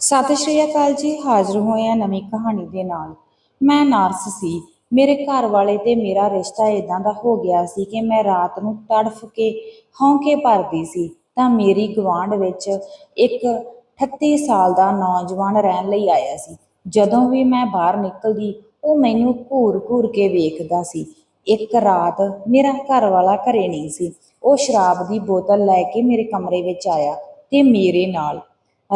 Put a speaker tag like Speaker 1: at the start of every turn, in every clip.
Speaker 1: ਸਤਿ ਸ਼੍ਰੀ ਅਕਾਲ ਜੀ, ਹਾਜ਼ਰ ਹੋਏ ਆ ਨਵੀਂ ਕਹਾਣੀ ਦੇ ਨਾਲ। ਮੈਂ ਨਰਸ ਸੀ। ਮੇਰੇ ਘਰ ਵਾਲੇ ਤੇ ਮੇਰਾ ਰਿਸ਼ਤਾ ਇਦਾਂ ਦਾ ਹੋ ਗਿਆ ਸੀ ਕਿ ਮੈਂ ਰਾਤ ਨੂੰ ਤੜਫ ਕੇ ਹੌਂਕੇ ਭਰਦੀ ਸੀ। ਤਾਂ ਮੇਰੀ ਗਵਾਂਢ ਵਿੱਚ ਇੱਕ 38 ਸਾਲ ਦਾ ਨੌਜਵਾਨ ਰਹਿਣ ਲਈ ਆਇਆ ਸੀ। ਜਦੋਂ ਵੀ ਮੈਂ ਬਾਹਰ ਨਿਕਲਦੀ, ਉਹ ਮੈਨੂੰ ਘੂਰ-ਘੂਰ ਕੇ ਵੇਖਦਾ ਸੀ। ਇੱਕ ਰਾਤ ਮੇਰਾ ਘਰ ਵਾਲਾ ਘਰੇ ਨਹੀਂ ਸੀ। ਉਹ ਸ਼ਰਾਬ ਦੀ ਬੋਤਲ ਲੈ ਕੇ ਮੇਰੇ ਕਮਰੇ ਵਿੱਚ ਆਇਆ ਤੇ ਮੇਰੇ ਨਾਲ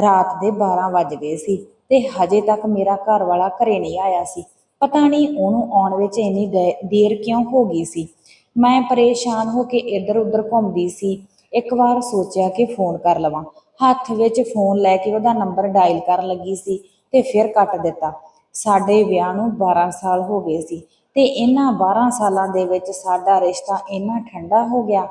Speaker 1: ਰਾਤ ਦੇ 12 ਵੱਜ ਗਏ ਸੀ ਤੇ ਹਜੇ ਤੱਕ ਮੇਰਾ ਘਰ ਵਾਲਾ ਘਰੇ ਨਹੀਂ ਆਇਆ ਸੀ। ਪਤਾ ਨਹੀਂ ਉਹਨੂੰ ਆਉਣ ਵਿੱਚ ਇੰਨੀ ਦੇ- ਦੇਰ ਕਿਉਂ ਹੋ ਗਈ ਸੀ। ਮੈਂ ਪਰੇਸ਼ਾਨ ਹੋ ਕੇ ਇੱਧਰ ਉੱਧਰ ਘੁੰਮਦੀ ਸੀ। ਇੱਕ ਵਾਰ ਸੋਚਿਆ ਕਿ ਫੋਨ ਕਰ ਲਵਾਂ। ਹੱਥ ਵਿੱਚ ਫੋਨ ਲੈ ਕੇ ਉਹਦਾ ਨੰਬਰ ਡਾਇਲ ਕਰਨ ਲੱਗੀ ਸੀ ਤੇ ਫਿਰ ਕੱਟ ਦਿੱਤਾ। ਸਾਡੇ ਵਿਆਹ ਨੂੰ 12 ਸਾਲ ਹੋ ਗਏ ਸੀ ਤੇ ਇਹਨਾਂ 12 ਸਾਲਾਂ ਦੇ ਵਿੱਚ ਸਾਡਾ ਰਿਸ਼ਤਾ ਇੰਨਾ ਠੰਡਾ ਹੋ ਗਿਆ।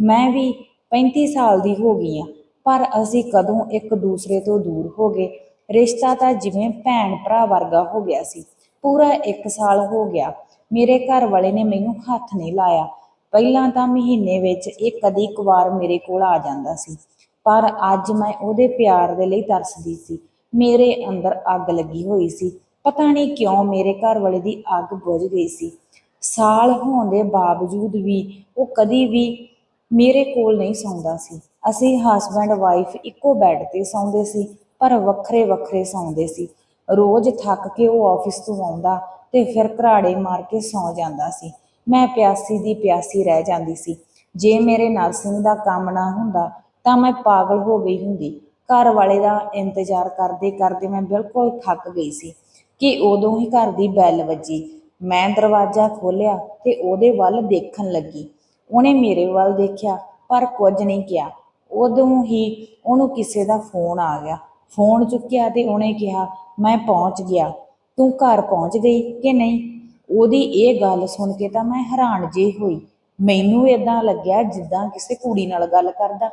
Speaker 1: ਮੈਂ ਵੀ 35 ਸਾਲ ਦੀ ਹੋ ਗਈ ਆ ਪਰ ਅਸੀਂ ਕਦੋਂ ਇੱਕ ਦੂਸਰੇ ਤੋਂ ਦੂਰ ਹੋ ਗਏ। ਰਿਸ਼ਤਾ ਤਾਂ ਜਿਵੇਂ ਭੈਣ ਭਰਾ ਵਰਗਾ ਹੋ ਗਿਆ ਸੀ। ਪੂਰਾ 1 ਸਾਲ ਹੋ ਗਿਆ। ਮੇਰੇ ਘਰ ਵਾਲੇ ਨੇ ਮੈਨੂੰ ਹੱਥ ਨਹੀਂ ਲਾਇਆ। ਪਹਿਲਾਂ ਤਾਂ ਮਹੀਨੇ ਵਿੱਚ ਇਹ ਕਦੀ ਕੁਵਾਰ ਮੇਰੇ ਕੋਲ ਆ ਜਾਂਦਾ ਸੀ। ਪਰ ਅੱਜ ਮੈਂ ਉਹਦੇ ਪਿਆਰ ਦੇ ਲਈ ਤਰਸਦੀ ਸੀ। ਮੇਰੇ ਅੰਦਰ ਅੱਗ ਲੱਗੀ ਹੋਈ ਸੀ। ਪਤਾ ਨਹੀਂ ਕਿਉਂ ਮੇਰੇ ਘਰ ਵਾਲੇ ਦੀ ਅੱਗ ਬੁਝ ਗਈ ਸੀ। ਸਾਲ ਹੋਣ ਦੇ ਬਾਵਜੂਦ ਵੀ ਉਹ ਕਦੀ ਵੀ ਮੇਰੇ ਕੋਲ ਨਹੀਂ ਸੌਂਦਾ ਸੀ। ਅਸੀਂ ਹਸਬੈਂਡ ਵਾਈਫ ਇੱਕੋ ਬੈੱਡ ਤੇ ਸੌਂਦੇ ਸੀ, ਪਰ ਵੱਖਰੇ ਵੱਖਰੇ ਸੌਂਦੇ ਸੀ। ਰੋਜ਼ ਥੱਕ ਕੇ ਉਹ ਆਫਿਸ ਤੋਂ ਆਉਂਦਾ ਤੇ ਫਿਰ ਘਰਾੜੇ ਮਾਰ ਕੇ ਸੌਂ ਜਾਂਦਾ ਸੀ। ਮੈਂ ਪਿਆਸੀ ਦੀ ਪਿਆਸੀ ਰਹਿ ਜਾਂਦੀ ਸੀ। ਜੇ ਮੇਰੇ ਨਰਸਿੰਗ ਦਾ ਕੰਮ ਨਾ ਹੁੰਦਾ, ਤਾਂ ਮੈਂ ਪਾਗਲ ਹੋ ਗਈ ਹੁੰਦੀ। ਘਰ ਵਾਲੇ ਦਾ ਇੰਤਜ਼ਾਰ ਕਰਦੇ ਕਰਦੇ ਮੈਂ ਬਿਲਕੁਲ ਥੱਕ ਗਈ ਸੀ ਕਿ ਉਦੋਂ ਹੀ ਘਰ ਦੀ ਬੈਲ ਵੱਜੀ। ਮੈਂ ਦਰਵਾਜ਼ਾ ਖੋਲ੍ਹਿਆ ਤੇ ਉਹਦੇ ਵੱਲ ਦੇਖਣ ਲੱਗੀ। ਉਹਨੇ ਮੇਰੇ ਵੱਲ ਦੇਖਿਆ, ਪਰ ਕੁਝ ਨਹੀਂ ਕਿਹਾ। ਉਦੋਂ ਹੀ ਉਹਨੂੰ ਕਿਸੇ ਦਾ ਫੋਨ ਆ ਗਿਆ। ਫੋਨ ਚੁੱਕਿਆ ਤੇ ਉਹਨੇ ਕਿਹਾ, ਮੈਂ ਪਹੁੰਚ ਗਿਆ। ਤੂੰ ਘਰ ਪਹੁੰਚ ਗਈ ਕਿ ਨਹੀਂ? ਉਹਦੀ ਇਹ ਗੱਲ ਸੁਣ ਕੇ ਤਾਂ ਮੈਂ ਹੈਰਾਨ ਜਿਹੀ ਹੋਈ। ਮੈਨੂੰ ਇਦਾਂ ਲੱਗਿਆ ਜਿੱਦਾਂ ਕਿਸੇ ਕੁੜੀ ਨਾਲ ਗੱਲ ਕਰਦਾ।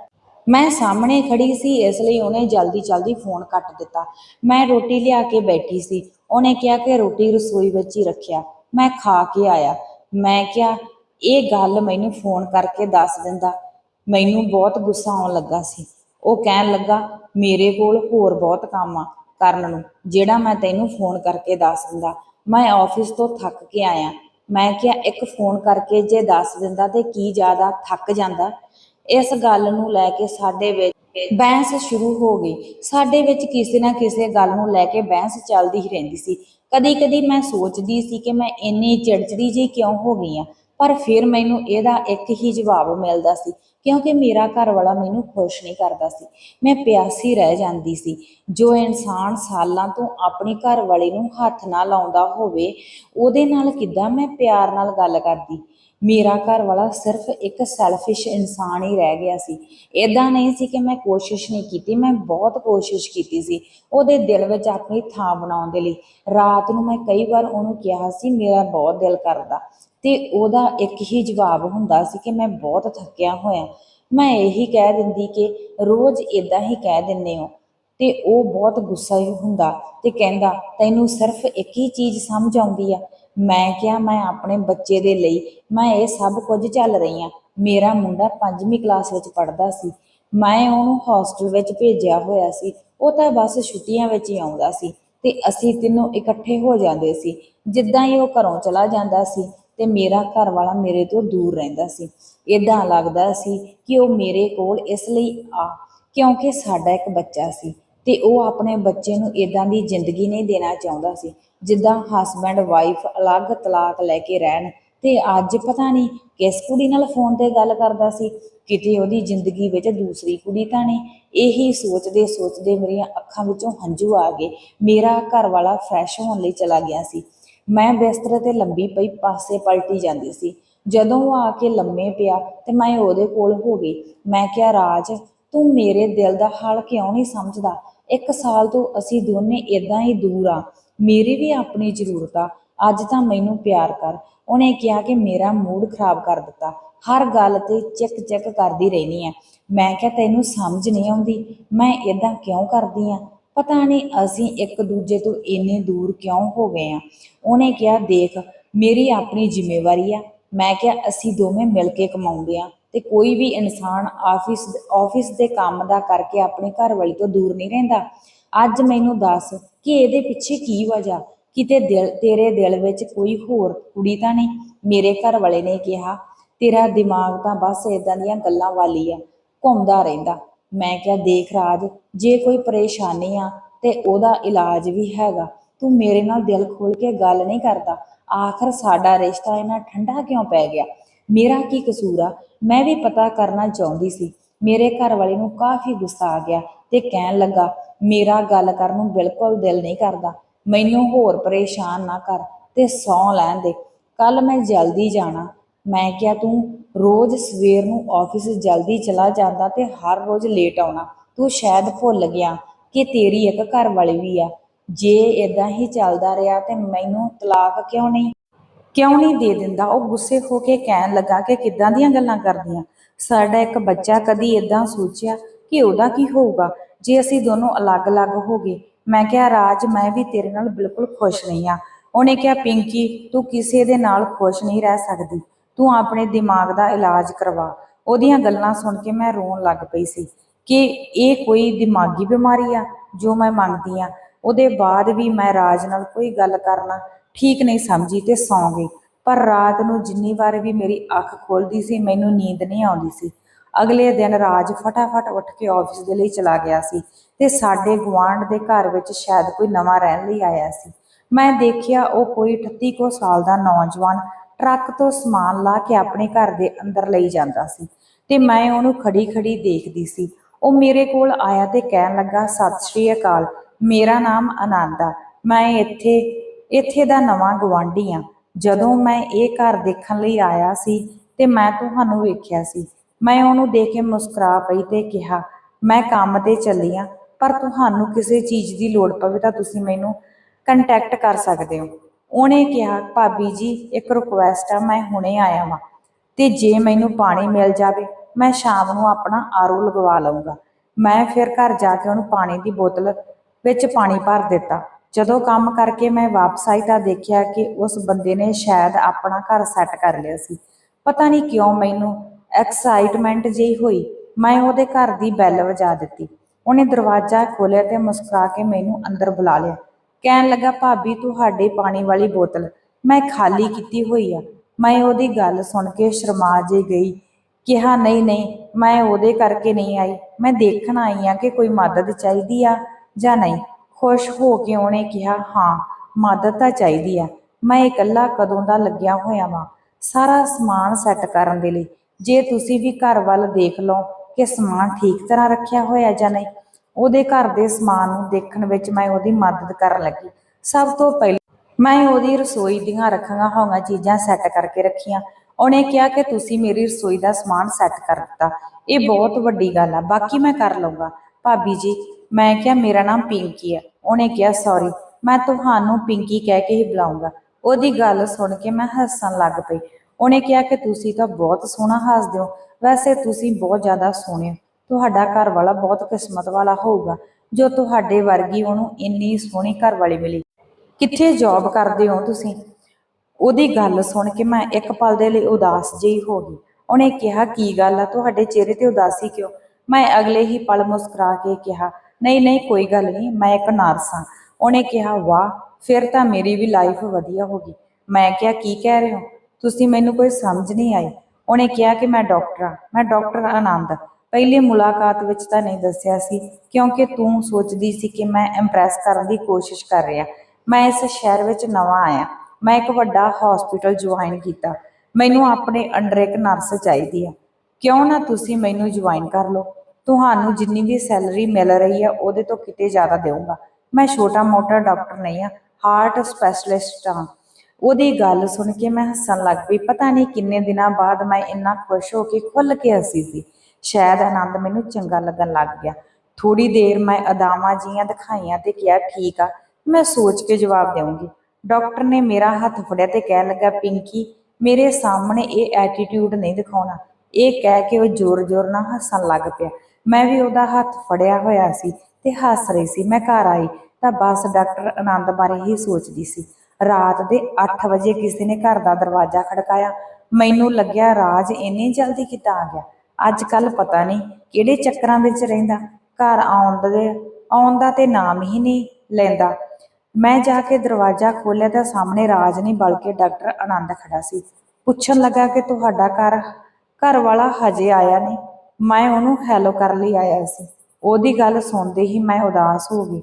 Speaker 1: ਮੈਂ ਸਾਹਮਣੇ ਖੜੀ ਸੀ, ਇਸ ਲਈ ਉਹਨੇ ਜਲਦੀ ਜਲਦੀ ਫੋਨ ਕੱਟ ਦਿੱਤਾ। ਮੈਂ ਰੋਟੀ ਲਿਆ ਕੇ ਬੈਠੀ ਸੀ। ਉਹਨੇ ਕਿਹਾ ਕਿ ਰੋਟੀ ਰਸੋਈ ਵਿੱਚ ਹੀ ਰੱਖਿਆ। ਮੈਂ ਖਾ ਕੇ ਆਇਆ। ਮੈਂ ਕਿਹਾ, ਇਹ ਗੱਲ ਮੈਨੂੰ ਫੋਨ ਕਰਕੇ ਦੱਸ ਦਿੰਦਾ। ਮੈਨੂੰ ਬਹੁਤ ਗੁੱਸਾ ਆਉਣ ਲੱਗਾ ਸੀ। ਉਹ ਕਹਿਣ ਲੱਗਾ, ਮੇਰੇ ਕੋਲ ਹੋਰ ਬਹੁਤ ਕੰਮ ਆ ਕਰਨ ਨੂੰ, ਜਿਹੜਾ ਮੈਂ ਤੈਨੂੰ ਫੋਨ ਕਰਕੇ ਦੱਸ ਦਿੰਦਾ। ਮੈਂ ਆਫਿਸ ਤੋਂ ਥੱਕ ਕੇ ਆਇਆ। ਮੈਂ ਕਿਹਾ, ਇੱਕ ਫੋਨ ਕਰਕੇ ਜੇ ਦੱਸ ਦਿੰਦਾ ਤੇ ਕੀ ਜ਼ਿਆਦਾ ਥੱਕ ਜਾਂਦਾ? ਇਸ ਗੱਲ ਨੂੰ ਲੈ ਕੇ ਸਾਡੇ ਵਿੱਚ ਬਹਿਸ ਸ਼ੁਰੂ ਹੋ ਗਈ। ਸਾਡੇ ਵਿੱਚ ਕਿਸੇ ਨਾ ਕਿਸੇ ਗੱਲ ਨੂੰ ਲੈ ਕੇ ਬਹਿਸ ਚੱਲਦੀ ਹੀ ਰਹਿੰਦੀ ਸੀ। ਕਦੀ ਕਦੀ ਮੈਂ ਸੋਚਦੀ ਸੀ ਕਿ ਮੈਂ ਇੰਨੀ ਚਿੜਚਿੜੀ ਜਿਹੀ ਕਿਉਂ ਹੋ ਗਈ ਆ, ਪਰ ਫਿਰ ਮੈਨੂੰ ਇਹਦਾ ਇੱਕ ਹੀ ਜਵਾਬ ਮਿਲਦਾ ਸੀ। ਕਿਉਂਕਿ ਮੇਰਾ ਘਰ ਵਾਲਾ ਮੈਨੂੰ ਖੁਸ਼ ਨਹੀਂ ਕਰਦਾ ਸੀ। ਮੈਂ ਪਿਆਸੀ ਰਹਿ ਜਾਂਦੀ ਸੀ। ਜੋ ਇਨਸਾਨ ਸਾਲਾਂ ਤੋਂ ਆਪਣੀ ਘਰ ਵਾਲੀ ਨੂੰ ਹੱਥ ਨਾ ਲਾਉਂਦਾ ਹੋਵੇ, ਉਹਦੇ ਨਾਲ ਕਿੱਦਾਂ ਮੈਂ ਪਿਆਰ ਨਾਲ ਗੱਲ ਕਰਦੀ? ਮੇਰਾ ਘਰ ਵਾਲਾ ਸਿਰਫ ਇੱਕ ਸੈਲਫਿਸ਼ ਇਨਸਾਨ ਹੀ ਰਹਿ ਗਿਆ ਸੀ। ਇਦਾਂ ਨਹੀਂ ਸੀ ਕਿ ਮੈਂ ਕੋਸ਼ਿਸ਼ ਨਹੀਂ ਕੀਤੀ, ਮੈਂ ਬਹੁਤ ਕੋਸ਼ਿਸ਼ ਕੀਤੀ ਸੀ ਉਹਦੇ ਦਿਲ ਵਿੱਚ ਆਪਣੀ ਥਾਂ ਬਣਾਉਣ ਦੇ ਲਈ। ਰਾਤ ਨੂੰ ਮੈਂ ਕਈ ਵਾਰ ਉਹਨੂੰ ਕਿਹਾ ਸੀ, ਮੇਰਾ ਬਹੁਤ ਦਿਲ ਕਰਦਾ। ਤੇ ਉਹਦਾ ਇੱਕ ਹੀ ਜਵਾਬ ਹੁੰਦਾ ਸੀ ਕਿ ਮੈਂ ਬਹੁਤ ਥੱਕਿਆ ਹੋਇਆ। ਮੈਂ ਇਹੀ ਕਹਿ ਦਿੰਦੀ ਕਿ ਰੋਜ਼ ਇਦਾਂ ਹੀ ਕਹਿ ਦਿੰਨੇ ਹੋ। ਤੇ ਉਹ ਬਹੁਤ ਗੁੱਸਾ ਹੀ ਹੁੰਦਾ ਤੇ ਕਹਿੰਦਾ, ਤੈਨੂੰ ਸਿਰਫ ਇੱਕ ਹੀ ਚੀਜ਼ ਸਮਝ ਆਉਂਦੀ ਆ। ਮੈਂ ਕਿਹਾ, ਮੈਂ ਆਪਣੇ ਬੱਚੇ ਦੇ ਲਈ ਮੈਂ ਇਹ ਸਭ ਕੁਝ ਚੱਲ ਰਹੀ ਆ। ਮੇਰਾ ਮੁੰਡਾ ਪੰਜਵੀਂ ਕਲਾਸ ਵਿੱਚ ਪੜ੍ਹਦਾ ਸੀ। ਮੈਂ ਉਹਨੂੰ ਹੌਸਟਲ ਵਿੱਚ ਭੇਜਿਆ ਹੋਇਆ ਸੀ। ਉਹ ਤਾਂ ਬਸ ਛੁੱਟੀਆਂ ਵਿੱਚ ਹੀ ਆਉਂਦਾ ਸੀ ਤੇ ਅਸੀਂ ਤਿੰਨੋਂ ਇਕੱਠੇ ਹੋ ਜਾਂਦੇ ਸੀ। ਜਿੱਦਾਂ ਹੀ ਉਹ ਘਰੋਂ ਚਲਾ ਜਾਂਦਾ ਸੀ ਤੇ ਮੇਰਾ ਘਰ ਵਾਲਾ ਮੇਰੇ ਤੋਂ ਦੂਰ ਰਹਿੰਦਾ ਸੀ। ਇਦਾਂ ਲੱਗਦਾ ਸੀ ਕਿ ਉਹ ਮੇਰੇ ਕੋਲ ਇਸ ਲਈ ਆ, ਕਿਉਂਕਿ ਸਾਡਾ ਇੱਕ ਬੱਚਾ ਸੀ ਤੇ ਉਹ ਆਪਣੇ ਬੱਚੇ ਨੂੰ ਇਦਾਂ ਦੀ ਜ਼ਿੰਦਗੀ ਨਹੀਂ ਦੇਣਾ ਚਾਹੁੰਦਾ ਸੀ। ਜਿੱਦਾਂ ਹਸਬੈਂਡ ਵਾਈਫ ਅਲੱਗ ਤਲਾਕ ਲੈ ਕੇ ਰਹਿਣ ਤੇ ਅੱਜ ਪਤਾ ਨਹੀਂ ਕਿਸ ਕੁੜੀ ਨਾਲ ਫੋਨ ਤੇ ਗੱਲ ਕਰਦਾ ਸੀ, ਕਿਤੇ ਉਹਦੀ ਜ਼ਿੰਦਗੀ ਵਿੱਚ ਦੂਸਰੀ ਕੁੜੀ ਤਾਂ ਨਹੀਂ। ਇਹੀ ਸੋਚਦੇ ਸੋਚਦੇ ਮੇਰੀਆਂ ਅੱਖਾਂ ਵਿੱਚੋਂ ਹੰਝੂ ਆ ਗਏ। ਮੇਰਾ ਘਰ ਵਾਲਾ ਫਰੈਸ਼ ਹੋਣ ਲਈ ਚਲਾ ਗਿਆ ਸੀ। ਮੈਂ ਬਿਸਤਰੇ ਤੇ ਲੰਬੀ ਪਈ ਪਾਸੇ ਪਲਟੀ ਜਾਂਦੀ ਸੀ। ਜਦੋਂ ਉਹ ਆ ਕੇ ਲੰਮੇ ਪਿਆ ਤੇ ਮੈਂ ਉਹਦੇ ਕੋਲ ਹੋ ਗਈ। ਮੈਂ ਕਿਹਾ, ਰਾਜ, ਤੂੰ ਮੇਰੇ ਦਿਲ ਦਾ ਹਾਲ ਕਿਉਂ ਨਹੀਂ ਸਮਝਦਾ? ਇੱਕ ਸਾਲ ਤੋਂ ਅਸੀਂ ਦੋਨੇ ਇਦਾਂ ਹੀ ਦੂਰ ਆ। ਮੇਰੀ ਵੀ ਆਪਣੀ ਜ਼ਰੂਰਤ ਆ। ਅੱਜ ਤਾਂ ਮੈਨੂੰ ਪਿਆਰ ਕਰ। ਉਹਨੇ ਕਿਹਾ ਕਿ ਮੇਰਾ ਮੂਡ ਖਰਾਬ ਕਰ ਦਿੱਤਾ। ਹਰ ਗੱਲ ਤੇ ਚਿਕ ਚਿਕ ਕਰਦੀ ਰਹਿਣੀ ਆ। ਮੈਂ ਕਿਹਾ, ਤੈਨੂੰ ਸਮਝ ਨਹੀਂ ਆਉਂਦੀ? ਮੈਂ ਇਦਾਂ ਕਿਉਂ ਕਰਦੀ ਆ? ਪਤਾ ਨਹੀਂ ਅਸੀਂ ਇੱਕ ਦੂਜੇ ਤੋਂ ਇੰਨੇ ਦੂਰ ਕਿਉਂ ਹੋ ਗਏ ਆ ਉਹਨੇ ਕਿਹਾ, ਦੇਖ, ਮੇਰੀ ਆਪਣੀ ਜ਼ਿੰਮੇਵਾਰੀ ਆ। ਮੈਂ ਕਿਹਾ, ਅਸੀਂ ਦੋਵੇਂ ਮਿਲ ਕੇ ਕਮਾਉਂਦੇ ਆ ਤੇ ਕੋਈ ਵੀ ਇਨਸਾਨ ਆਫਿਸ ਆਫਿਸ ਦੇ ਕੰਮ ਦਾ ਕਰਕੇ ਆਪਣੇ ਘਰ ਵਾਲੀ ਤੋਂ ਦੂਰ ਨਹੀਂ ਰਹਿੰਦਾ। ਅੱਜ ਮੈਨੂੰ ਦੱਸ ਕਿ ਇਹਦੇ ਪਿੱਛੇ ਕੀ ਵਜ੍ਹਾ? ਕਿਤੇ ਦਿਲ, ਤੇਰੇ ਦਿਲ ਵਿੱਚ ਕੋਈ ਹੋਰ ਕੁੜੀ ਤਾਂ ਨਹੀਂ? ਮੇਰੇ ਘਰ ਵਾਲੇ ਨੇ ਕਿਹਾ, ਤੇਰਾ ਦਿਮਾਗ ਤਾਂ ਬਸ ਇਦਾਂ ਦੀਆਂ ਗੱਲਾਂ ਵਾਲੀ ਆ, ਘੁੰਮਦਾ ਰਹਿੰਦਾ। ਮੈਂ ਕਿਹਾ, ਦੇਖ ਰਾਜ, ਜੇ ਕੋਈ ਪਰੇਸ਼ਾਨੀ ਆ ਤੇ ਉਹਦਾ ਇਲਾਜ ਵੀ ਹੈਗਾ। ਤੂੰ ਮੇਰੇ ਨਾਲ ਦਿਲ ਖੋਲ ਕੇ ਗੱਲ ਨਹੀਂ ਕਰਦਾ। ਆਖਰ ਸਾਡਾ ਰਿਸ਼ਤਾ ਇਹਨਾਂ ਠੰਡਾ ਕਿਉਂ ਪੈ ਗਿਆ? ਮੇਰਾ ਕੀ ਕਸੂਰ ਆ? ਮੈਂ ਵੀ ਪਤਾ ਕਰਨਾ ਚਾਹੁੰਦੀ ਸੀ। ਮੇਰੇ ਘਰ ਵਾਲੇ ਨੂੰ ਕਾਫੀ ਗੁੱਸਾ ਆ ਗਿਆ ਤੇ ਕਹਿਣ ਲੱਗਾ, ਮੇਰਾ ਗੱਲ ਕਰਨ ਨੂੰ ਬਿਲਕੁਲ ਦਿਲ ਨਹੀਂ ਕਰਦਾ। ਮੈਨੂੰ ਹੋਰ ਪਰੇਸ਼ਾਨ ਨਾ ਕਰ ਤੇ ਸੌਂ ਲੈਣ ਦੇ। ਕੱਲ ਮੈਂ ਜਲਦੀ ਜਾਣਾ। ਮੈਂ ਕਿਹਾ, ਤੂੰ ਰੋਜ਼ ਸਵੇਰ ਨੂੰ ਆਫਿਸ ਜਲਦੀ ਚਲਾ ਜਾਂਦਾ ਤੇ ਹਰ ਰੋਜ਼ ਲੇਟ ਆਉਣਾ। ਤੂੰ ਸ਼ਾਇਦ ਭੁੱਲ ਗਿਆ ਕਿ ਤੇਰੀ ਇੱਕ ਘਰ ਵਾਲੀ ਵੀ ਆ। ਜੇ ਇਦਾਂ ਹੀ ਚੱਲਦਾ ਰਿਹਾ ਤੇ ਮੈਨੂੰ ਤਲਾਕ ਕਿਉਂ ਨਹੀਂ? ਕਿਉਂ ਨਹੀਂ ਦੇ ਦਿੰਦਾ? ਉਹ ਗੁੱਸੇ ਹੋ ਕੇ ਕਹਿਣ ਲੱਗਾ ਕਿ ਕਿੱਦਾਂ ਦੀਆਂ ਗੱਲਾਂ ਕਰਦੀਆਂ। ਸਾਡਾ ਇੱਕ ਬੱਚਾ ਕਦੀ ਇਦਾਂ ਸੋਚਿਆ ਕਿ ਉਹਦਾ ਕੀ ਹੋਊਗਾ ਜੇ ਅਸੀਂ ਦੋਨੋਂ ਅਲੱਗ-ਅਲੱਗ ਹੋ ਗਏ। ਮੈਂ ਕਿਹਾ, ਰਾਜ, ਮੈਂ ਵੀ ਤੇਰੇ ਨਾਲ ਬਿਲਕੁਲ ਖੁਸ਼ ਨਹੀਂ ਆ। ਉਹਨੇ ਕਿਹਾ, ਪਿੰਕੀ, ਤੂੰ ਕਿਸੇ ਦੇ ਨਾਲ ਖੁਸ਼ ਨਹੀਂ ਰਹਿ ਸਕਦੀ। ਤੂੰ ਆਪਣੇ ਦਿਮਾਗ ਦਾ ਇਲਾਜ ਕਰਵਾ। ਉਹਦੀਆਂ ਗੱਲਾਂ ਸੁਣ ਕੇ ਮੈਂ ਰੋਣ ਲੱਗ ਪਈ ਸੀ ਕਿ ਇਹ ਕੋਈ ਦਿਮਾਗੀ ਬਿਮਾਰੀ ਆ ਜੋ ਮੈਂ ਮੰਗਦੀ ਆ। ਉਹਦੇ ਬਾਅਦ ਵੀ ਮੈਂ ਰਾਜ ਨਾਲ ਕੋਈ ਗੱਲ ਕਰਨਾ ਠੀਕ ਨਹੀਂ ਸਮਝੀ ਤੇ ਸੌਂ ਗਈ। ਪਰ ਰਾਤ ਨੂੰ ਜਿੰਨੀ ਵਾਰ ਵੀ ਮੇਰੀ ਅੱਖ ਖੁੱਲਦੀ ਸੀ, ਮੈਨੂੰ ਨੀਂਦ ਨਹੀਂ ਆਉਂਦੀ ਸੀ। ਅਗਲੇ ਦਿਨ ਰਾਜ ਫਟਾਫਟ ਉੱਠ ਕੇ ਆਫਿਸ ਦੇ ਲਈ ਚਲਾ ਗਿਆ ਸੀ ਤੇ ਸਾਡੇ ਗੁਆਂਢ ਦੇ ਘਰ ਵਿੱਚ ਸ਼ਾਇਦ ਕੋਈ ਨਵਾਂ ਰਹਿਣ ਲਈ ਆਇਆ ਸੀ। ਮੈਂ ਦੇਖਿਆ ਉਹ ਕੋਈ 38 ਕੋ ਸਾਲ ਦਾ ਨੌਜਵਾਨ ਟਰੱਕ ਤੋਂ ਸਮਾਨ ਲਾ ਕੇ ਆਪਣੇ ਘਰ ਦੇ ਅੰਦਰ ਲਈ ਜਾਂਦਾ ਸੀ ਤੇ ਮੈਂ ਉਹਨੂੰ ਖੜੀ ਖੜੀ ਦੇਖਦੀ ਸੀ। ਉਹ ਮੇਰੇ ਕੋਲ ਆਇਆ ਤੇ ਕਹਿਣ ਲੱਗਾ, ਸਤਿ ਸ਼੍ਰੀ ਅਕਾਲ, ਮੇਰਾ ਨਾਮ ਆਨੰਦ ਆ। ਮੈਂ ਇੱਥੇ ਇੱਥੇ ਦਾ ਨਵਾਂ ਗਵਾਂਢੀ ਆ। ਜਦੋਂ ਮੈਂ ਇਹ ਘਰ ਦੇਖਣ ਲਈ ਆਇਆ ਸੀ ਤੇ ਮੈਂ ਤੁਹਾਨੂੰ ਵੇਖਿਆ ਸੀ। ਮੈਂ ਉਹਨੂੰ ਦੇਖ ਕੇ ਮੁਸਕਰਾ ਪਈ ਤੇ ਕਿਹਾ, ਮੈਂ ਕੰਮ ਤੇ ਚੱਲੀ ਆ, ਪਰ ਤੁਹਾਨੂੰ ਕਿਸੇ ਚੀਜ਼ ਦੀ ਲੋੜ ਪਵੇ ਤਾਂ ਤੁਸੀਂ ਮੈਨੂੰ ਕੰਟੈਕਟ ਕਰ ਸਕਦੇ ਹੋ। ਉਹਨੇ ਕਿਹਾ, ਭਾਬੀ ਜੀ, ਇੱਕ ਰਿਕੁਐਸਟ ਆ, ਮੈਂ ਹੁਣੇ ਆਇਆ ਵਾਂ ਤੇ ਜੇ ਮੈਨੂੰ ਪਾਣੀ ਮਿਲ ਜਾਵੇ, ਮੈਂ ਸ਼ਾਮ ਨੂੰ ਆਪਣਾ ਆਰੋ ਲਗਵਾ ਲਵਾਂਗਾ ਮੈਂ ਫਿਰ ਘਰ ਜਾ ਕੇ ਉਹਨੂੰ ਪਾਣੀ ਦੀ ਬੋਤਲ ਵਿੱਚ ਪਾਣੀ ਭਰ ਦਿੱਤਾ। ਜਦੋਂ ਕੰਮ ਕਰਕੇ ਮੈਂ ਵਾਪਸ ਆਈ ਤਾਂ ਦੇਖਿਆ ਕਿ ਉਸ ਬੰਦੇ ਨੇ ਸ਼ਾਇਦ ਆਪਣਾ ਘਰ ਸੈੱਟ ਕਰ ਲਿਆ ਸੀ। ਪਤਾ ਨਹੀਂ ਕਿਉਂ ਮੈਨੂੰ ਐਕਸਾਈਟਮੈਂਟ ਜਿਹੀ ਹੋਈ। ਮੈਂ ਉਹਦੇ ਘਰ ਦੀ ਬੈਲ ਵਜਾ ਦਿੱਤੀ। ਉਹਨੇ ਦਰਵਾਜ਼ਾ ਖੋਲ੍ਹਿਆ ਤੇ ਮੁਸਕਰਾ ਕੇ ਮੈਨੂੰ ਅੰਦਰ ਬੁਲਾ ਲਿਆ। ਕਹਿਣ ਲੱਗਾ, ਭਾਬੀ, ਤੁਹਾਡੇ ਪਾਣੀ ਵਾਲੀ ਬੋਤਲ ਮੈਂ ਖਾਲੀ ਕੀਤੀ ਹੋਈ ਆ। ਮੈਂ ਉਹਦੀ ਗੱਲ ਸੁਣ ਕੇ ਸ਼ਰਮਾ ਜੇ ਗਈ। ਕਿਹਾ, ਨਹੀਂ ਨਹੀਂ, ਮੈਂ ਉਹਦੇ ਕਰਕੇ ਨਹੀਂ ਆਈ। ਮੈਂ ਦੇਖਣ ਆਈ ਆ ਕਿ ਕੋਈ ਮਦਦ ਚਾਹੀਦੀ ਆ ਜਾਂ ਨਹੀਂ। ਖੁਸ਼ ਹੋ ਕੇ ਉਹਨੇ ਕਿਹਾ, ਹਾਂ, ਮਦਦ ਤਾਂ ਚਾਹੀਦੀ ਆ। ਮੈਂ ਇਕੱਲਾ ਕਦੋਂ ਦਾ ਲੱਗਿਆ ਹੋਇਆ ਵਾਂ? ਸਾਰਾ ਸਮਾਨ ਸੈੱਟ ਕਰਨ ਦੇ ਲਈ। ਜੇ ਤੁਸੀਂ ਵੀ ਘਰ ਵੱਲ ਦੇਖ ਲਓ ਕਿ ਸਮਾਨ ਠੀਕ ਤਰ੍ਹਾਂ ਰੱਖਿਆ ਹੋਇਆ ਜਾਂ ਨਹੀਂ ਉਹਦੇ ਘਰ ਦੇ ਸਮਾਨ ਨੂੰ ਦੇਖਣ ਵਿੱਚ ਮੈਂ ਉਹਦੀ ਮਦਦ ਕਰਨ ਲੱਗੀ। ਸਭ ਤੋਂ ਪਹਿਲਾਂ ਮੈਂ ਉਹਦੀ ਰਸੋਈ ਦੀਆਂ ਰੱਖੀਆਂ ਹੋਈਆਂ ਚੀਜ਼ਾਂ ਸੈੱਟ ਕਰਕੇ ਰੱਖੀਆਂ। ਉਹਨੇ ਕਿਹਾ ਕਿ ਤੁਸੀਂ ਮੇਰੀ ਰਸੋਈ ਦਾ ਸਮਾਨ ਸੈੱਟ ਕਰ ਦਿੱਤਾ। ਇਹ ਬਹੁਤ ਵੱਡੀ ਗੱਲ ਆ, ਬਾਕੀ ਮੈਂ ਕਰ ਲਵਾਂਗਾ ਭਾਬੀ ਜੀ, ਮੈਂ ਕਿਹਾ ਮੇਰਾ ਨਾਮ ਪਿੰਕੀ ਆ। ਉਹਨੇ ਕਿਹਾ ਸੌਰੀ ਮੈਂ ਤੁਹਾਨੂੰ ਪਿੰਕੀ ਕਹਿ ਕੇ ਹੀ ਬੁਲਾਉਂਗਾ ਉਹਦੀ ਗੱਲ ਸੁਣ ਕੇ ਮੈਂ ਹੱਸਣ ਲੱਗ ਪਈ। ਉਹਨੇ ਕਿਹਾ ਕਿ ਤੁਸੀਂ ਤਾਂ ਬਹੁਤ ਸੋਹਣਾ ਹੱਸਦੇ ਹੋ। ਵੈਸੇ ਤੁਸੀਂ ਬਹੁਤ ਜ਼ਿਆਦਾ ਸੋਹਣੇ ਹੋ। ਤੁਹਾਡਾ ਘਰ ਵਾਲਾ ਬਹੁਤ ਕਿਸਮਤ ਵਾਲਾ ਹੋਊਗਾ, ਜੋ ਤੁਹਾਡੇ ਵਰਗੀ ਉਹਨੂੰ ਇੰਨੀ ਸੋਹਣੀ ਘਰ ਵਾਲੀ ਮਿਲੀ। ਕਿੱਥੇ ਜੌਬ ਕਰਦੇ ਹੋ ਤੁਸੀਂ? ਉਹਦੀ ਗੱਲ ਸੁਣ ਕੇ ਮੈਂ ਇੱਕ ਪਲ ਦੇ ਲਈ ਉਦਾਸ ਜਿਹੀ ਹੋ ਗਈ। ਉਹਨੇ ਕਿਹਾ, ਕੀ ਗੱਲ ਆ? ਤੁਹਾਡੇ ਚਿਹਰੇ ਤੇ ਉਦਾਸੀ ਕਿਉਂ? ਮੈਂ ਅਗਲੇ ਹੀ ਪਲ ਮੁਸਕਰਾ ਕੇ ਕਿਹਾ, ਨਹੀਂ ਨਹੀਂ, ਕੋਈ ਗੱਲ ਨਹੀਂ, ਮੈਂ ਇੱਕ ਨਰਸ ਹਾਂ। ਉਹਨੇ ਕਿਹਾ, ਵਾਹ, ਫਿਰ ਤਾਂ ਮੇਰੀ ਵੀ ਲਾਈਫ ਵਧੀਆ ਹੋ ਗਈ। ਮੈਂ ਕਿਹਾ, ਕੀ ਕਹਿ ਰਹੇ ਹੋ? ਤੁਸੀਂ ਮੈਨੂੰ ਕੋਈ ਸਮਝ ਨਹੀਂ ਆਈ। ਉਹਨੇ ਕਿਹਾ ਕਿ ਮੈਂ ਡਾਕਟਰ ਹਾਂ, ਮੈਂ ਡਾਕਟਰ ਆਨੰਦ। ਪਹਿਲੀ ਮੁਲਾਕਾਤ ਵਿੱਚ ਤਾਂ ਨਹੀਂ ਦੱਸਿਆ ਸੀ, ਕਿਉਂਕਿ ਤੂੰ ਸੋਚਦੀ ਸੀ ਕਿ ਮੈਂ ਇੰਪ੍ਰੈਸ ਕਰਨ ਦੀ ਕੋਸ਼ਿਸ਼ ਕਰ ਰਿਹਾ। ਮੈਂ ਇਸ ਸ਼ਹਿਰ ਵਿੱਚ ਨਵਾਂ ਆਇਆ। ਮੈਂ ਇੱਕ ਵੱਡਾ ਹਸਪੀਟਲ ਜੁਆਇਨ ਕੀਤਾ। ਮੈਨੂੰ ਆਪਣੇ ਅੰਡਰ ਇੱਕ ਨਰਸ ਚਾਹੀਦੀ ਆ। ਕਿਉਂ ਨਾ ਤੁਸੀਂ ਮੈਨੂੰ ਜੁਆਇਨ ਕਰ ਲਓ। ਤੁਹਾਨੂੰ ਜਿੰਨੀ ਵੀ ਸੈਲਰੀ ਮਿਲ ਰਹੀ ਹੈ ਉਹਦੇ ਤੋਂ ਕਿਤੇ ਜ਼ਿਆਦਾ ਦੇਵਾਂਗਾ ਮੈਂ ਛੋਟਾ ਮੋਟਾ ਡਾਕਟਰ ਨਹੀਂ ਆ ਹਾਰਟ ਸਪੈਸ਼ਲਿਸਟ ਹਾਂ। ਉਹਦੀ ਗੱਲ ਸੁਣ ਕੇ ਮੈਂ ਹੱਸਣ ਲੱਗ ਪਈ। ਪਤਾ ਨਹੀਂ ਕਿੰਨੇ ਦਿਨਾਂ ਬਾਅਦ ਮੈਂ ਇੰਨਾ ਖੁਸ਼ ਹੋ ਕੇ ਖੁੱਲ ਕੇ ਹੱਸੀ ਸੀ। ਸ਼ਾਇਦ ਆਨੰਦ ਮੈਨੂੰ ਚੰਗਾ ਲੱਗਣ ਲੱਗ ਗਿਆ। ਥੋੜੀ ਦੇਰ ਮੈਂ ਅਦਾਵਾਂ ਜੀਆਂ ਦਿਖਾਈਆਂ ਤੇ ਕਿਹਾ, ਠੀਕ ਆ, ਮੈਂ ਸੋਚ ਕੇ ਜਵਾਬ ਦੇਵਾਂਗੀ। ਡਾਕਟਰ ਨੇ ਮੇਰਾ ਹੱਥ ਫੜਿਆ ਤੇ ਕਹਿਣ ਲੱਗਾ, ਪਿੰਕੀ, ਮੇਰੇ ਸਾਹਮਣੇ ਇਹ ਐਟੀਟਿਊਡ ਨਹੀਂ ਦਿਖਾਉਣਾ। ਇਹ ਕਹਿ ਕੇ ਉਹ ਜ਼ੋਰ-ਜ਼ੋਰ ਨਾਲ ਹੱਸਣ ਲੱਗ ਪਿਆ। ਮੈਂ ਵੀ ਉਹਦਾ ਹੱਥ ਫੜਿਆ ਹੋਇਆ ਸੀ ਤੇ ਹੱਸ ਰਹੀ ਸੀ। ਮੈਂ ਘਰ ਆਈ ਤਾਂ ਬਸ ਡਾਕਟਰ ਆਨੰਦ ਬਾਰੇ ਹੀ ਸੋਚਦੀ ਸੀ। ਰਾਤ ਦੇ 8 ਵਜੇ ਕਿਸੇ ਨੇ ਘਰ ਦਾ ਦਰਵਾਜ਼ਾ ਖੜਕਾਇਆ। ਮੈਨੂੰ ਲੱਗਿਆ ਰਾਜ ਇੰਨੀ ਜਲਦੀ ਕਿੱਦਾਂ ਆ ਗਿਆ। ਅੱਜ ਕੱਲ ਪਤਾ ਨਹੀਂ ਕਿਹੜੇ ਚੱਕਰਾਂ ਵਿੱਚ ਰਹਿੰਦਾ। ਘਰ ਆਉਣ ਦੇ, ਆਉਣ ਦਾ ਤੇ ਨਾਮ ਹੀ ਨਹੀਂ ਲੈਂਦਾ। ਮੈਂ ਜਾ ਕੇ ਦਰਵਾਜ਼ਾ ਖੋਲ੍ਹਿਆ ਤਾਂ ਸਾਹਮਣੇ ਰਾਜ ਨਹੀਂ, ਬਲਕਿ ਡਾਕਟਰ ਆਨੰਦ ਖੜਾ ਸੀ। ਪੁੱਛਣ ਲੱਗਾ ਕਿ ਤੁਹਾਡਾ ਘਰ ਘਰ ਵਾਲਾ ਹਜੇ ਆਇਆ ਨਹੀਂ। ਮੈਂ ਉਹਨੂੰ ਹੈਲੋ ਕਰਨ ਲਈ ਆਇਆ ਸੀ। ਉਹਦੀ ਗੱਲ ਸੁਣਦੇ ਹੀ ਮੈਂ ਉਦਾਸ ਹੋ ਗਈ।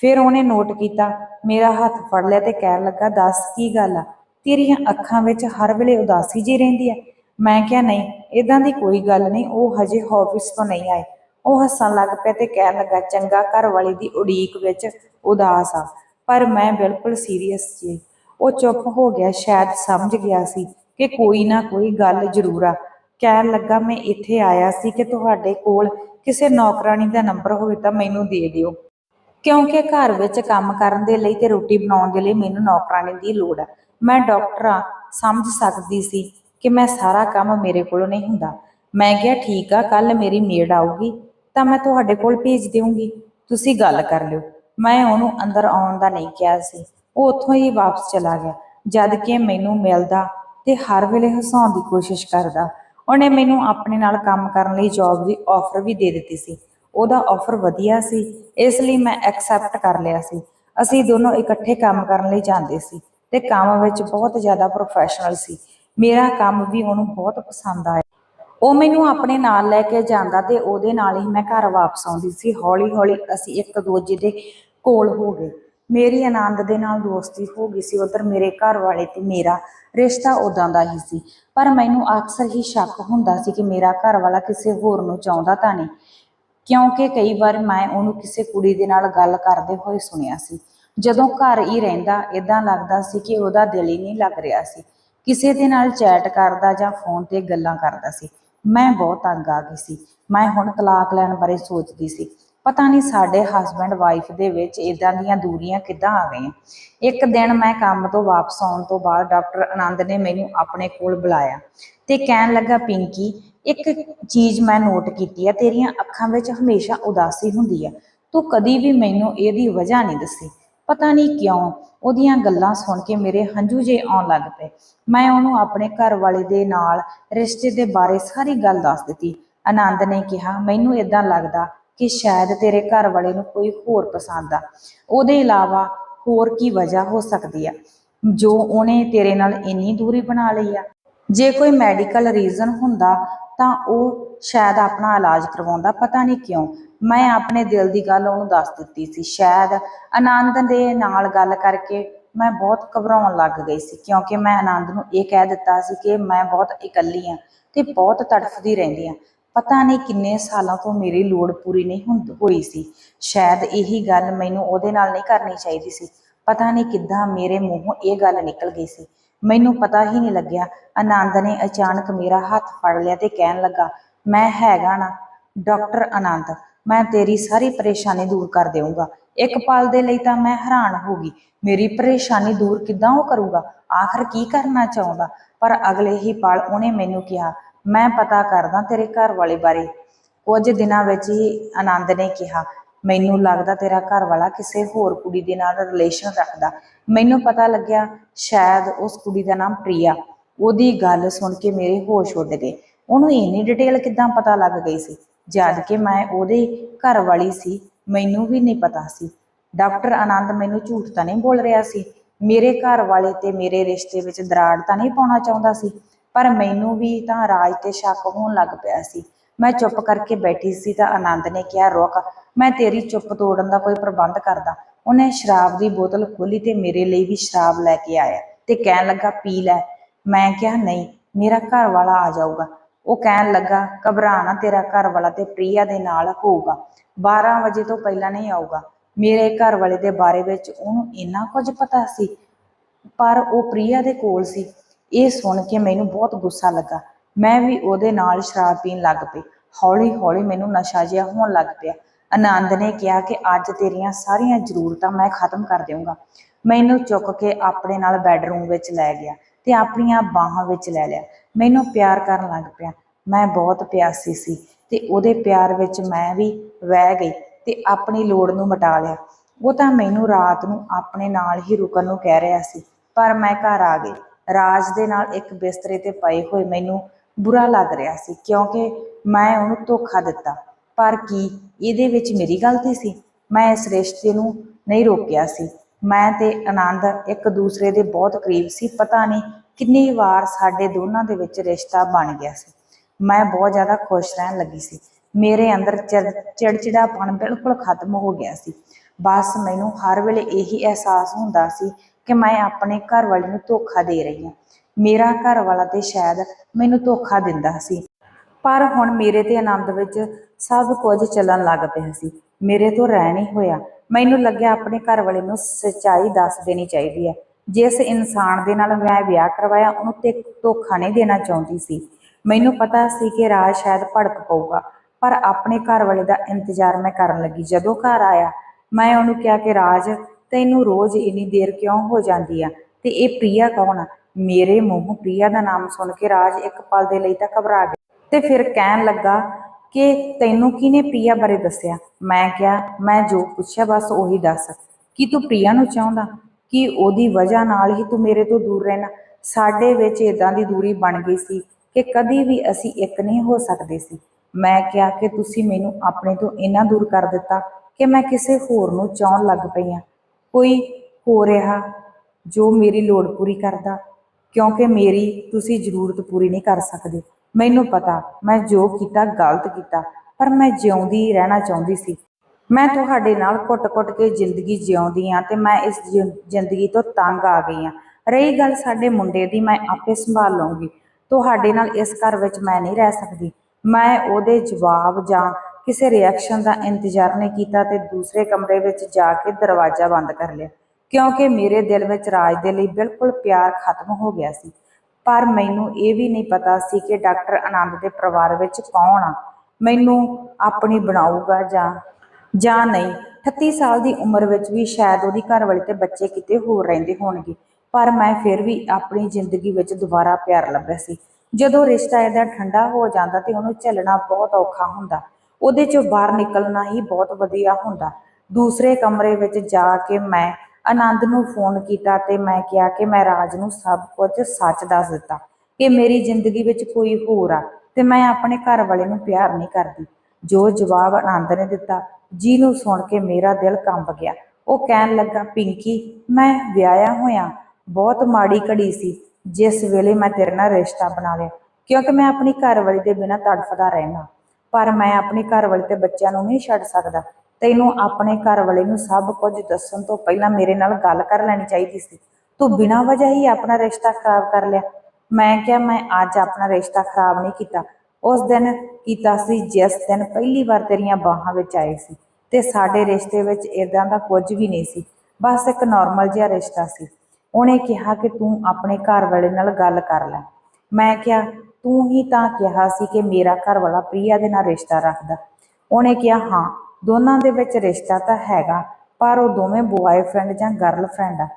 Speaker 1: ਫਿਰ ਉਹਨੇ ਨੋਟ ਕੀਤਾ, ਮੇਰਾ ਹੱਥ ਫੜ ਲਿਆ ਤੇ ਕਹਿਣ ਲੱਗਾ, ਦੱਸ ਕੀ ਗੱਲ ਆ? ਤੇਰੀਆਂ ਅੱਖਾਂ ਵਿੱਚ ਹਰ ਵੇਲੇ ਉਦਾਸੀ ਜੀ ਰਹਿੰਦੀ ਹੈ ਮੈਂ ਕਿਹਾ, ਨਹੀਂ ਇਦਾਂ ਦੀ ਕੋਈ ਗੱਲ ਨਹੀਂ, ਉਹ ਹਜੇ ਆਫਿਸ ਤੋਂ ਨਹੀਂ ਆਏ। ਉਹ ਹੱਸਣ ਲੱਗ ਪਿਆ ਤੇ ਕਹਿਣ ਲੱਗਾ, ਚੰਗਾ, ਘਰ ਵਾਲੀ ਦੀ ਉਡੀਕ ਵਿੱਚ ਉਦਾਸ ਆ, ਪਰ ਮੈਂ ਬਿਲਕੁਲ ਸੀਰੀਅਸ ਸੀ ਉਹ ਚੁੱਪ ਹੋ ਗਿਆ, ਸ਼ਾਇਦ ਸਮਝ ਗਿਆ ਸੀ ਕਿ ਕੋਈ ਨਾ ਕੋਈ ਗੱਲ ਜ਼ਰੂਰ ਆ। ਕਹਿਣ ਲੱਗਾ, ਮੈਂ ਇੱਥੇ ਆਇਆ ਸੀ ਕਿ ਤੁਹਾਡੇ ਕੋਲ ਕਿਸੇ ਨੌਕਰਾਨੀ ਦਾ ਨੰਬਰ ਹੋਵੇ ਤਾਂ ਮੈਨੂੰ ਦੇ ਦਿਓ। ਕਿਉਂਕਿ ਘਰ ਵਿੱਚ ਕੰਮ ਕਰਨ ਦੇ ਲਈ ਤੇ ਰੋਟੀ ਬਣਾਉਣ ਦੇ ਲਈ ਮੈਨੂੰ ਨੌਕਰਾਨੀ ਦੀ ਲੋੜ ਆ। ਮੈਂ ਡਾਕਟਰ ਆ, ਸਮਝ ਸਕਦੀ ਸੀ। ਕਿ ਮੈਂ ਸਾਰਾ ਕੰਮ ਮੇਰੇ ਕੋਲੋਂ ਨਹੀਂ ਹੁੰਦਾ। ਮੈਂ ਕਿਹਾ, ਠੀਕ ਆ ਕੱਲ ਮੇਰੀ ਮੇਡ ਆਊਗੀ, ਤਾਂ ਮੈਂ ਤੁਹਾਡੇ ਕੋਲ ਭੇਜ ਦੇਵਾਂਗੀ ਤੁਸੀਂ ਗੱਲ ਕਰ ਲਿਓ। ਮੈਂ ਉਹਨੂੰ ਅੰਦਰ ਆਉਣ ਦਾ ਨਹੀਂ ਕਿਹਾ ਸੀ। ਉਹ ਉੱਥੋਂ ਹੀ ਵਾਪਸ ਚਲਾ ਗਿਆ। ਜਦ ਕਿ ਮੈਨੂੰ ਮਿਲਦਾ ਤੇ ਹਰ ਵੇਲੇ ਹਸਾਉਣ ਦੀ ਕੋਸ਼ਿਸ਼ ਕਰਦਾ। ਉਹਨੇ ਮੈਨੂੰ ਆਪਣੇ ਨਾਲ ਕੰਮ ਕਰਨ ਲਈ ਜੌਬ ਦੀ ਆਫਰ ਵੀ ਦੇ ਦਿੱਤੀ ਸੀ। ਉਹਦਾ ਆਫਰ ਵਧੀਆ ਸੀ, ਇਸ ਲਈ ਮੈਂ ਐਕਸੈਪਟ ਕਰ ਲਿਆ ਸੀ। ਅਸੀਂ ਦੋਨੋਂ ਇਕੱਠੇ ਕੰਮ ਕਰਨ ਲਈ ਜਾਂਦੇ ਸੀ ਤੇ ਕੰਮ ਵਿੱਚ ਬਹੁਤ ਜ਼ਿਆਦਾ ਪ੍ਰੋਫੈਸ਼ਨਲ ਸੀ। ਮੇਰਾ ਕੰਮ ਵੀ ਉਹਨੂੰ ਬਹੁਤ ਪਸੰਦ ਆਇਆ। ਉਹ ਮੈਨੂੰ ਆਪਣੇ ਨਾਲ ਲੈ ਕੇ ਜਾਂਦਾ ਤੇ ਉਹਦੇ ਨਾਲ ਹੀ ਮੈਂ ਘਰ ਵਾਪਸ ਆਉਂਦੀ ਸੀ। ਹੌਲੀ ਹੌਲੀ ਅਸੀਂ ਇੱਕ ਦੂਜੇ ਦੇ ਕੋਲ ਹੋ ਗਏ। ਮੇਰੀ ਆਨੰਦ ਦੇ ਨਾਲ ਦੋਸਤੀ ਹੋ ਗਈ ਸੀ। ਉਧਰ ਮੇਰੇ ਘਰ ਵਾਲੇ ਤੇ ਮੇਰਾ ਰਿਸ਼ਤਾ ਉਦਾਂ ਦਾ ਹੀ ਸੀ। ਪਰ ਮੈਨੂੰ ਅਕਸਰ ਹੀ ਸ਼ੱਕ ਹੁੰਦਾ ਸੀ ਕਿ ਮੇਰਾ ਘਰ ਵਾਲਾ ਕਿਸੇ ਹੋਰ ਨੂੰ ਚਾਹੁੰਦਾ ਤਾਂ ਨਹੀਂ। ਕਿਉਂਕਿ ਕਈ ਵਾਰ ਮੈਂ ਉਹਨੂੰ ਕਿਸੇ ਕੁੜੀ ਦੇ ਨਾਲ ਗੱਲ ਕਰਦੇ ਹੋਏ ਸੁਣਿਆ ਸੀ। ਜਦੋਂ ਘਰ ਹੀ ਰਹਿੰਦਾ ਇਦਾਂ ਲੱਗਦਾ ਸੀ ਕਿ ਉਹਦਾ ਦਿਲ ਹੀ ਨਹੀਂ ਲੱਗ ਰਿਹਾ ਸੀ। ਕਿਸੇ ਦੇ ਨਾਲ ਚੈਟ ਕਰਦਾ ਜਾਂ ਫੋਨ ਤੇ ਗੱਲਾਂ ਕਰਦਾ ਸੀ। ਮੈਂ ਬਹੁਤ ਤੰਗ ਆ ਗਈ ਸੀ। ਮੈਂ ਹੁਣ ਤਲਾਕ ਲੈਣ ਬਾਰੇ ਸੋਚਦੀ ਸੀ। ਪਤਾ ਨਹੀਂ ਸਾਡੇ ਹਸਬੰਡ ਵਾਈਫ ਦੇ ਵਿੱਚ ਇਦਾਂ ਦੀਆਂ ਦੂਰੀਆਂ ਕਿੱਦਾਂ ਆ ਗਈਆਂ। ਇੱਕ ਦਿਨ ਮੈਂ ਕੰਮ ਤੋਂ ਵਾਪਸ ਆਉਣ ਤੋਂ ਬਾਅਦ ਡਾਕਟਰ ਆਨੰਦ ਨੇ ਮੈਨੂੰ ਆਪਣੇ ਕੋਲ ਬੁਲਾਇਆ ਤੇ ਕਹਿਣ ਲੱਗਾ, ਪਿੰਕੀ, ਇੱਕ ਚੀਜ਼ ਮੈਂ ਨੋਟ ਕੀਤੀ ਹੈ ਤੇਰੀਆਂ ਅੱਖਾਂ ਵਿੱਚ ਹਮੇਸ਼ਾ ਉਦਾਸੀ ਹੁੰਦੀ ਹੈ ਤੂੰ ਕਦੀ ਵੀ ਮੈਨੂੰ ਇਹਦੀ ਵਜ੍ਹਾ ਨਹੀਂ ਦੱਸੀ। ਪਤਾ ਨਹੀਂ ਕਿਉਂ ਉਹਦੀਆਂ ਗੱਲਾਂ ਸੁਣ ਕੇ ਮੇਰੇ ਹੰਝੂ ਜੇ ਆਉਣ ਲੱਗ ਪਏ। ਮੈਂ ਉਹਨੂੰ ਆਪਣੇ ਘਰ ਵਾਲੇ ਦੇ ਨਾਲ, ਰਿਸ਼ਤੇ ਦੇ ਬਾਰੇ ਸਾਰੀ ਗੱਲ ਦੱਸ ਦਿੱਤੀ। ਆਨੰਦ ਨੇ ਕਿਹਾ, ਮੈਨੂੰ ਇਦਾਂ ਲੱਗਦਾ ਕਿ ਸ਼ਾਇਦ ਤੇਰੇ ਘਰ ਵਾਲੇ ਨੂੰ ਕੋਈ ਹੋਰ ਪਸੰਦ ਆ। ਉਹਦੇ ਇਲਾਵਾ ਹੋਰ ਕੀ ਵਜ੍ਹਾ ਹੋ ਸਕਦੀ ਆ? ਜੋ ਉਹਨੇ ਤੇਰੇ ਨਾਲ ਇੰਨੀ ਦੂਰੀ ਬਣਾ ਲਈ ਆ। ਜੇ ਕੋਈ ਮੈਡੀਕਲ ਰੀਜ਼ਨ ਹੁੰਦਾ ਤਾਂ ਉਹ ਸ਼ਾਇਦ ਆਪਣਾ ਇਲਾਜ ਕਰਵਾਉਂਦਾ, ਪਤਾ ਨਹੀਂ ਕਿਉਂ। ਮੈਂ ਆਪਣੇ ਦਿਲ ਦੀ ਗੱਲ ਉਹਨੂੰ ਦੱਸ ਦਿੱਤੀ ਸੀ। ਸ਼ਾਇਦ ਆਨੰਦ ਦੇ ਨਾਲ ਗੱਲ ਕਰਕੇ ਮੈਂ ਬਹੁਤ ਘਬਰਾਉਣ ਲੱਗ ਗਈ ਸੀ, ਕਿਉਂਕਿ ਮੈਂ ਆਨੰਦ ਨੂੰ ਇਹ ਕਹਿ ਦਿੱਤਾ ਸੀ ਕਿ ਮੈਂ ਬਹੁਤ ਇਕੱਲੀ ਆ ਤੇ ਬਹੁਤ ਤੜਫਦੀ ਰਹਿੰਦੀ ਆ ਪਤਾ ਨਹੀਂ ਕਿੰਨੇ ਸਾਲਾਂ ਤੋਂ ਮੇਰੀ ਲੋੜ ਪੂਰੀ ਨਹੀਂ ਹੁੰਦ- ਹੋਈ ਸੀ। ਸ਼ਾਇਦ ਇਹੀ ਗੱਲ ਮੈਨੂੰ ਉਹਦੇ ਨਾਲ ਨਹੀਂ ਕਰਨੀ ਚਾਹੀਦੀ ਸੀ। ਪਤਾ ਨਹੀਂ ਕਿੱਦਾਂ ਮੇਰੇ ਮੂੰਹੋਂ ਇਹ ਗੱਲ ਨਿਕਲ ਗਈ ਸੀ। ਮੈਨੂੰ ਪਤਾ ਹੀ ਨਹੀਂ ਲੱਗਿਆ। ਆਨੰਦ ਨੇ ਅਚਾਨਕ ਮੇਰਾ ਹੱਥ ਫੜ ਲਿਆ ਤੇ ਕਹਿਣ ਲੱਗਾ, ਮੈਂ ਹੈਗਾ ਨਾ, ਡਾਕਟਰ ਆਨੰਦ, ਮੈਂ ਤੇਰੀ ਸਾਰੀ ਪਰੇਸ਼ਾਨੀ ਦੂਰ ਕਰ ਦੇਵਾਂਗਾ ਇੱਕ ਪਲ ਦੇ ਲਈ ਤਾਂ ਮੈਂ ਹੈਰਾਨ ਹੋ ਗਈ। ਮੇਰੀ ਪਰੇਸ਼ਾਨੀ ਦੂਰ ਕਿੱਦਾਂ ਉਹ ਕਰੂਗਾ? ਆਖਰ ਕੀ ਕਰਨਾ ਚਾਹੁੰਦਾ? ਪਰ ਅਗਲੇ ਹੀ ਪਲ ਉਹਨੇ ਮੈਨੂੰ ਕਿਹਾ, ਮੈਂ ਪਤਾ ਕਰਦਾ ਤੇਰੇ ਘਰ ਵਾਲੇ ਬਾਰੇ। ਕੁਝ ਦਿਨਾਂ ਵਿੱਚ ਹੀ ਆਨੰਦ ਨੇ ਕਿਹਾ, ਮੈਨੂੰ ਲੱਗਦਾ ਤੇਰਾ ਘਰ ਵਾਲਾ ਕਿਸੇ ਹੋਰ ਕੁੜੀ ਦੇ ਨਾਲ ਰਿਲੇਸ਼ਨ ਰੱਖਦਾ। ਮੈਨੂੰ ਪਤਾ ਲੱਗਿਆ ਸ਼ਾਇਦ ਉਸ ਕੁੜੀ ਦਾ ਨਾਮ ਪ੍ਰਿਆ। ਉਹਦੀ ਗੱਲ ਸੁਣ ਕੇ ਮੇਰੇ ਹੋਸ਼ ਉੱਡ ਗਏ। ਉਹਨੂੰ ਇੰਨੀ ਡਿਟੇਲ ਕਿੱਦਾਂ ਪਤਾ ਲੱਗ ਗਈ ਸੀ? ਜਦ ਕਿ ਮੈਂ ਉਹਦੇ ਘਰ ਵਾਲੀ ਸੀ, ਮੈਨੂੰ ਵੀ ਨਹੀਂ ਪਤਾ ਸੀ। ਡਾਕਟਰ ਆਨੰਦ ਮੈਨੂੰ ਝੂਠ ਤਾਂ ਨਹੀਂ ਬੋਲ ਰਿਹਾ ਸੀ? ਮੇਰੇ ਘਰ ਵਾਲੇ ਤੇ ਮੇਰੇ ਰਿਸ਼ਤੇ ਵਿੱਚ ਦਰਾੜ ਤਾਂ ਨਹੀਂ ਪਾਉਣਾ ਚਾਹੁੰਦਾ ਸੀ? ਪਰ ਮੈਨੂੰ ਵੀ ਤਾਂ ਰਾਜ ਤੇ ਸ਼ੱਕ ਹੋਣ ਲੱਗ ਪਿਆ ਸੀ। ਮੈਂ ਚੁੱਪ ਕਰਕੇ ਬੈਠੀ ਸੀ ਤਾਂ ਆਨੰਦ ਨੇ ਕਿਹਾ, ਰੁਕ, ਮੈਂ ਤੇਰੀ ਚੁੱਪ ਤੋੜਨ ਦਾ ਕੋਈ ਪ੍ਰਬੰਧ ਕਰਦਾ। ਉਹਨੇ ਸ਼ਰਾਬ ਦੀ ਬੋਤਲ ਖੋਲੀ ਤੇ ਮੇਰੇ ਲਈ ਵੀ ਸ਼ਰਾਬ ਲੈ ਕੇ ਆਇਆ ਤੇ ਕਹਿਣ ਲੱਗਾ, ਪੀ ਲੈ। ਮੈਂ ਕਿਹਾ, ਨਹੀਂ, ਮੇਰਾ ਘਰ ਵਾਲਾ ਆ ਜਾਊਗਾ। ਉਹ ਕਹਿਣ ਲੱਗਾ, ਘਬਰਾ ਤੇਰਾ ਘਰ ਵਾਲਾ ਤੇ ਪ੍ਰੀਆ ਦੇ ਨਾਲ ਹੋਊਗਾ। 12 ਵਜੇ ਤੋਂ ਪਹਿਲਾਂ ਨਹੀਂ ਆਊਗਾ। ਮੇਰੇ ਘਰ ਵਾਲੇ ਦੇ ਬਾਰੇ ਵਿੱਚ ਉਹਨੂੰ ਇੰਨਾ ਕੁਝ ਪਤਾ ਸੀ, ਪਰ ਉਹ ਪ੍ਰੀਆ ਦੇ ਕੋਲ ਸੀ। ਇਹ ਸੁਣ ਕੇ ਮੈਨੂੰ ਬਹੁਤ ਗੁੱਸਾ ਲੱਗਾ। ਮੈਂ ਵੀ ਉਹਦੇ ਨਾਲ ਸ਼ਰਾਬ ਪੀਣ ਲੱਗ ਪਈ। ਹੌਲੀ ਹੌਲੀ ਮੈਨੂੰ ਨਸ਼ਾ ਜਿਹਾ ਹੋਣ ਲੱਗ ਪਿਆ। ਆਨੰਦ ਨੇ ਕਿਹਾ ਕਿ ਅੱਜ ਤੇਰੀਆਂ ਸਾਰੀਆਂ ਜ਼ਰੂਰਤਾਂ ਮੈਂ ਖਤਮ ਕਰ ਦੇਵਾਂਗਾ। ਮੈਨੂੰ ਚੁੱਕ ਕੇ ਆਪਣੇ ਨਾਲ ਬੈੱਡਰੂਮ ਵਿੱਚ ਲੈ ਗਿਆ ਤੇ ਆਪਣੀਆਂ ਬਾਹਾਂ ਵਿੱਚ ਲੈ ਲਿਆ। ਮੈਨੂੰ ਪਿਆਰ ਕਰਨ ਲੱਗ ਪਿਆ। ਮੈਂ ਬਹੁਤ ਪਿਆਸੀ ਸੀ ਤੇ ਉਹਦੇ ਪਿਆਰ ਵਿੱਚ ਮੈਂ ਵੀ ਵਹਿ ਗਈ ਤੇ ਆਪਣੀ ਲੋੜ ਨੂੰ ਮਿਟਾ ਲਿਆ। ਉਹ ਤਾਂ ਮੈਨੂੰ ਰਾਤ ਨੂੰ ਆਪਣੇ ਨਾਲ ਹੀ ਰੁਕਣ ਨੂੰ ਕਹਿ ਰਿਹਾ ਸੀ, ਪਰ ਮੈਂ ਘਰ ਆ ਗਈ। ਰਾਜ ਦੇ ਨਾਲ ਇੱਕ ਬਿਸਤਰੇ ਤੇ ਪਏ ਹੋਏ ਮੈਨੂੰ ਬੁਰਾ ਲੱਗ ਰਿਹਾ ਸੀ, ਕਿਉਂਕਿ ਮੈਂ ਉਹਨੂੰ ਧੋਖਾ ਦਿੱਤਾ। ਪਰ ਕੀ ਇਹਦੇ ਵਿੱਚ ਮੇਰੀ ਗਲਤੀ ਸੀ? ਮੈਂ ਇਸ ਰਿਸ਼ਤੇ ਨੂੰ ਨਹੀਂ ਰੋਕਿਆ ਸੀ। ਮੈਂ ਤੇ ਆਨੰਦ ਇੱਕ ਦੂਸਰੇ ਦੇ ਬਹੁਤ ਕਰੀਬ ਸੀ। ਪਤਾ ਨਹੀਂ ਕਿੰਨੀ ਵਾਰ ਸਾਡੇ ਦੋਨਾਂ ਦੇ ਵਿੱਚ ਰਿਸ਼ਤਾ ਬਣ ਗਿਆ ਸੀ। ਮੈਂ ਬਹੁਤ ਜ਼ਿਆਦਾ ਖੁਸ਼ ਰਹਿਣ ਲੱਗੀ ਸੀ। ਮੇਰੇ ਅੰਦਰ ਚਿੜ- ਚਿੜਚਿੜਾਪਣ ਬਿਲਕੁਲ ਖਤਮ ਹੋ ਗਿਆ ਸੀ। ਬਸ ਮੈਨੂੰ ਹਰ ਵੇਲੇ ਇਹੀ ਅਹਿਸਾਸ ਹੁੰਦਾ ਸੀ ਕਿ ਮੈਂ ਆਪਣੇ ਘਰ ਵਾਲੇ ਨੂੰ ਧੋਖਾ ਦੇ ਰਹੀ ਹਾਂ। ਮੇਰਾ ਘਰ ਵਾਲਾ ਤੇ ਸ਼ਾਇਦ ਮੈਨੂੰ ਧੋਖਾ ਦਿੰਦਾ ਸੀ। ਪਰ ਹੁਣ ਮੇਰੇ ਤੇ ਆਨੰਦ ਵਿੱਚ ਸਭ ਕੁਝ ਚੱਲਣ ਲੱਗ ਪਿਆ ਸੀ। ਮੇਰੇ ਤੋਂ ਰਹਿ ਨਹੀਂ ਹੋਇਆ। ਮੈਨੂੰ ਲੱਗਿਆ ਆਪਣੇ ਘਰ ਵਾਲੇ ਨੂੰ ਸੱਚਾਈ ਦੱਸ ਦੇਣੀ ਚਾਹੀਦੀ ਹੈ। ਜਿਸ ਇਨਸਾਨ ਦੇ ਨਾਲ ਮੈਂ ਵਿਆਹ ਕਰਵਾਇਆ, ਉਹਨੂੰ ਤੇ ਧੋਖਾ ਨਹੀਂ ਦੇਣਾ ਚਾਹੁੰਦੀ ਸੀ। ਮੈਨੂੰ ਪਤਾ ਸੀ ਕਿ ਰਾਜ ਸ਼ਾਇਦ ਭੜਕ ਪਊਗਾ। ਪਰ ਆਪਣੇ ਘਰ ਵਾਲੇ ਦਾ ਇੰਤਜ਼ਾਰ ਮੈਂ ਕਰਨ ਲੱਗੀ। ਜਦੋਂ ਘਰ ਆਇਆ, ਮੈਂ ਉਹਨੂੰ ਕਿਹਾ ਕਿ ਰਾਜ, ਤੈਨੂੰ ਰੋਜ਼ ਇੰਨੀ ਦੇਰ ਕਿਉਂ ਹੋ ਜਾਂਦੀ ਆ? ਤੇ ਇਹ ਪ੍ਰਿਆ ਕੌਣ ਆ? ਮੇਰੇ ਮੂੰਹੋਂ ਪ੍ਰਿਆ ਦਾ ਨਾਮ ਸੁਣ ਕੇ ਰਾਜ ਇੱਕ ਪਲ ਦੇ ਲਈ ਤਾਂ ਘਬਰਾ ਗਿਆ। ਤੇ ਫਿਰ ਕਹਿਣ ਲੱਗਾ ਕਿ ਤੈਨੂੰ ਕਿਹਨੇ ਪ੍ਰਿਆ ਬਾਰੇ ਦੱਸਿਆ? ਮੈਂ ਕਿਹਾ, ਮੈਂ ਜੋ ਪੁੱਛਿਆ ਬਸ ਉਹੀ ਦੱਸ। ਕੀ ਤੂੰ ਪ੍ਰਿਆ ਨੂੰ ਚਾਹੁੰਦਾ? ਕਿ ਉਹਦੀ ਵਜ੍ਹਾ ਨਾਲ ਹੀ ਤੂੰ ਮੇਰੇ ਤੋਂ ਦੂਰ ਰਹਿਣਾ? ਸਾਡੇ ਵਿੱਚ ਇਦਾਂ ਦੀ ਦੂਰੀ ਬਣ ਗਈ ਸੀ ਕਿ ਕਦੀ ਵੀ ਅਸੀਂ ਇੱਕ ਨਹੀਂ ਹੋ ਸਕਦੇ ਸੀ। ਮੈਂ ਕਿਹਾ ਕਿ ਤੁਸੀਂ ਮੈਨੂੰ ਆਪਣੇ ਤੋਂ ਇੰਨਾ ਦੂਰ ਕਰ ਦਿੱਤਾ ਕਿ ਮੈਂ ਕਿਸੇ ਹੋਰ ਨੂੰ ਚਾਹਣ ਲੱਗ ਪਈ ਹਾਂ। ਕੋਈ ਹੋ ਰਿਹਾ ਜੋ ਮੇਰੀ ਲੋੜ ਪੂਰੀ ਕਰਦਾ। ਕਿਉਂਕਿ ਮੇਰੀ ਤੁਸੀਂ ਜ਼ਰੂਰਤ ਪੂਰੀ ਨਹੀਂ ਕਰ ਸਕਦੇ। ਮੈਨੂੰ ਪਤਾ, ਮੈਂ ਜੋ ਕੀਤਾ ਗਲਤ ਕੀਤਾ, ਪਰ ਮੈਂ ਜਿਉਂਦੀ ਰਹਿਣਾ ਚਾਹੁੰਦੀ ਸੀ। ਮੈਂ ਤੁਹਾਡੇ ਨਾਲ ਘੁੱਟ-ਘੁੱਟ ਕੇ ਜ਼ਿੰਦਗੀ ਜਿਉਂਦੀ ਆ ਤੇ ਮੈਂ ਇਸ ਜਿ- ਜ਼ਿੰਦਗੀ ਤੋਂ ਤੰਗ ਆ ਗਈ ਆ ਰਹੀ ਗੱਲ ਸਾਡੇ ਮੁੰਡੇ ਦੀ, ਮੈਂ ਆਪੇ ਸੰਭਾਲ ਲਵਾਂਗੀ ਤੁਹਾਡੇ ਨਾਲ ਇਸ ਘਰ ਵਿੱਚ ਮੈਂ ਨਹੀਂ ਰਹਿ ਸਕਦੀ। ਮੈਂ ਉਹਦੇ ਜਵਾਬ ਜਾਂ ਕਿਸੇ ਰਿਐਕਸ਼ਨ ਦਾ ਇੰਤਜ਼ਾਰ ਨਹੀਂ ਕੀਤਾ ਤੇ ਦੂਸਰੇ ਕਮਰੇ ਵਿੱਚ ਜਾ ਕੇ ਦਰਵਾਜ਼ਾ ਬੰਦ ਕਰ ਲਿਆ। ਕਿਉਂਕਿ ਮੇਰੇ ਦਿਲ ਵਿੱਚ ਰਾਜ ਦੇ ਲਈ ਬਿਲਕੁਲ ਪਿਆਰ ਖਤਮ ਹੋ ਗਿਆ ਸੀ। ਪਰ ਮੈਨੂੰ ਇਹ ਵੀ ਨਹੀਂ ਪਤਾ ਸੀ ਕਿ ਡਾਕਟਰ ਆਨੰਦ ਦੇ ਪਰਿਵਾਰ ਵਿੱਚ ਕੌਣ ਆ। ਮੈਨੂੰ ਆਪਣੀ ਬਣਾਊਗਾ ਜਾਂ ਜਾਂ ਨਹੀਂ। 38 ਸਾਲ ਦੀ ਉਮਰ ਵਿੱਚ ਵੀ ਸ਼ਾਇਦ ਉਹਦੀ ਘਰਵਾਲੀ ਤੇ ਬੱਚੇ ਕਿਤੇ ਹੋਰ ਰਹਿੰਦੇ ਹੋਣਗੇ। ਪਰ ਮੈਂ ਫਿਰ ਵੀ ਆਪਣੀ ਜ਼ਿੰਦਗੀ ਵਿੱਚ ਦੁਬਾਰਾ ਪਿਆਰ ਲੱਭਿਆ ਸੀ। ਜਦੋਂ ਰਿਸ਼ਤਾ ਇਹਦਾ ਠੰਡਾ ਹੋ ਜਾਂਦਾ ਤੇ ਉਹਨੂੰ ਝੱਲਣਾ ਬਹੁਤ ਔਖਾ ਹੁੰਦਾ। ਉਹਦੇ ਚੋਂ ਬਾਹਰ ਨਿਕਲਣਾ ਹੀ ਬਹੁਤ ਵਧੀਆ ਹੁੰਦਾ। ਦੂਸਰੇ ਕਮਰੇ ਵਿੱਚ ਜਾ ਕੇ ਮੈਂ ਆਨੰਦ ਨੂੰ ਫੋਨ ਕੀਤਾ ਤੇ ਮੈਂ ਕਿਹਾ ਕਿ ਮੈਂ ਰਾਜ ਨੂੰ ਸਭ ਕੁਝ ਸੱਚ ਦੱਸ ਦਿੱਤਾ ਕਿ ਮੇਰੀ ਜ਼ਿੰਦਗੀ ਵਿੱਚ ਕੋਈ ਹੋਰ ਆ ਤੇ ਮੈਂ ਆਪਣੇ ਘਰ ਵਾਲੇ ਨੂੰ ਪਿਆਰ ਨਹੀਂ ਕਰਦੀ। ਜੋ ਜਵਾਬ ਆਨੰਦ ਨੇ ਦਿੱਤਾ ਜੀ ਨੂੰ ਸੁਣ ਕੇ ਮੇਰਾ ਦਿਲ ਕੰਬ ਗਿਆ। ਉਹ ਕਹਿਣ ਲੱਗਾ, ਪਿੰਕੀ, ਮੈਂ ਵਿਆਹਿਆ ਹੋਇਆ, ਬਹੁਤ ਮਾੜੀ ਘੜੀ ਸੀ। ਜਿਸ ਵੇਲੇ ਮੈਂ ਤੇਰੇ ਨਾਲ ਰਿਸ਼ਤਾ ਬਣਾ ਲਿਆ, ਕਿਉਂਕਿ ਮੈਂ ਆਪਣੀ ਘਰਵਾਲੀ ਦੇ ਬਿਨਾਂ ਤੜਫਦਾ ਰਹਿਣਾ ਪਰ ਮੈਂ ਆਪਣੀ ਘਰਵਾਲੀ ਤੇ ਬੱਚਿਆਂ ਨੂੰ ਨਹੀਂ ਛੱਡ ਸਕਦਾ। ਤੈਨੂੰ ਆਪਣੇ ਘਰ ਵਾਲੇ ਨੂੰ ਸਭ ਕੁਝ ਦੱਸਣ ਤੋਂ ਪਹਿਲਾਂ ਮੇਰੇ ਨਾਲ ਗੱਲ ਕਰ ਲੈਣੀ ਚਾਹੀਦੀ ਸੀ। ਤੂੰ ਬਿਨਾਂ ਵਜ੍ਹਾ ਹੀ ਆਪਣਾ ਰਿਸ਼ਤਾ ਖਰਾਬ ਕਰ ਲਿਆ। ਮੈਂ ਕਿਹਾ, ਮੈਂ ਅੱਜ ਆਪਣਾ ਰਿਸ਼ਤਾ ਖਰਾਬ ਨਹੀਂ ਕੀਤਾ। ਉਸ ਦਿਨ ਕੀਤਾ ਸੀ ਜਿਸ ਦਿਨ ਪਹਿਲੀ ਵਾਰ ਤੇਰੀਆਂ ਬਾਹਾਂ ਵਿੱਚ ਆਏ ਸੀ ਤੇ ਸਾਡੇ ਰਿਸ਼ਤੇ ਵਿੱਚ ਇਦਾਂ ਦਾ ਕੁਝ ਵੀ ਨਹੀਂ ਸੀ। ਬਸ ਇੱਕ ਨਾਰਮਲ ਜਿਹਾ ਰਿਸ਼ਤਾ ਸੀ। ਉਹਨੇ ਕਿਹਾ ਕਿ ਤੂੰ ਆਪਣੇ ਘਰ ਵਾਲੇ ਨਾਲ ਗੱਲ ਕਰ ਲੈ। ਮੈਂ ਕਿਹਾ, ਤੂੰ ਹੀ ਤਾਂ ਕਿਹਾ ਸੀ ਕਿ ਮੇਰਾ ਘਰ ਵਾਲਾ ਪ੍ਰੀਆ ਦੇ ਨਾਲ ਰਿਸ਼ਤਾ ਰੱਖਦਾ। ਉਹਨੇ ਕਿਹਾ, ਹਾਂ। ਦੋਨਾਂ ਦੇ ਵਿੱਚ ਰਿਸ਼ਤਾ ਤਾਂ ਹੈਗਾ, ਪਰ ਉਹ ਦੋਵੇਂ ਬੁਆਏਫ੍ਰੈਂਡ ਜਾਂ ਗਰਲਫ੍ਰੈਂਡ ਆ।